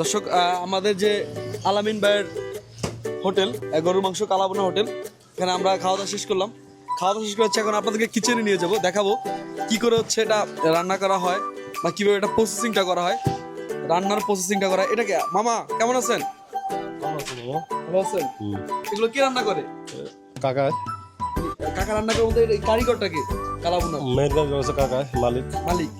দর্শক আমাদের যে আলামিন ভাইয়ের হোটেল গরুর মাংস কালাবোনা হোটেল এখানে আমরা খাওয়া দাওয়া শেষ করলাম। খাওয়া দাওয়া শেষ করে হচ্ছে এখন আপনাদেরকে কিচেনে নিয়ে যাব দেখাবো কি করে হচ্ছে এটা রান্না করা হয় বা কীভাবে এটা প্রসেসিংটা করা হয় রান্নার প্রসেসিংটা করা হয়। এটাকে মামা কেমন আছেন? ভালো আছেন? এগুলো কি রান্না করে? কাকা। কাকা রান্না করে বলতে এই কারিগরটা কি? কালাবোনা। মেয়েদের কাকা মালিক। মালিক।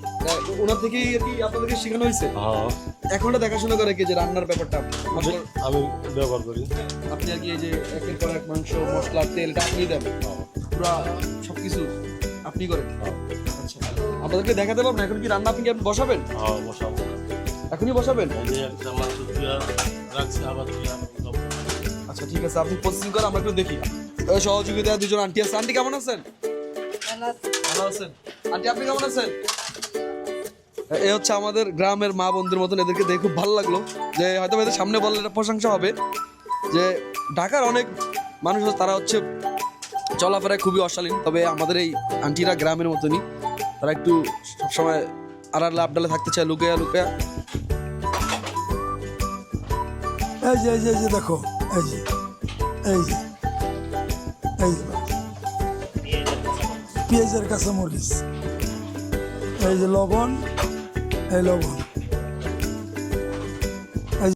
ওনার থেকেই আর কি আপনাদেরকে শেখানো হয়েছে? হ্যাঁ। এখন দেখাশোনা করে কি যে রান্নার ব্যাপারটা? আমি ব্যবহার করি। আপনি আর কি এই যে একের পর এক মাংস মশলা তেল আপনি দেন? পুরা সবকিছু আপনি করেন? আচ্ছা। আপনাদেরকে দেখাতে পারবেন এখন কি রান্না আপনি কি আপনি বসাবেন? হ্যাঁ বসাবো। এখনই বসাবেন? সব। আচ্ছা ঠিক আছে। আপনি প্রসেসিং করে আমরা একটু দেখি। সহযোগিতা দুজন আন্টি আছে। আন্টি কেমন আছেন? ভালো আছেন। আন্টি আপনি কেমন আছেন? এ হচ্ছে আমাদের গ্রামের মা বন্ধুর মতন এদেরকে দেখে খুব ভালো লাগল যে হয়তো এদের সামনে বললে এটা প্রশংসা হবে। যে ঢাকার অনেক মানুষ তারা হচ্ছে চলাফেরায় খুবই অশালীন। তবে আমাদের এই আন্টিরা গ্রামের মতনই। তারা একটু সবসময় আড়ালে আবডালে থাকতে চায়, লুকিয়া লুকিয়া। এই যে এই যে দেখো, এই যে এই যে এই যে পেঁয়াজের এই যে লবণ এই লবণ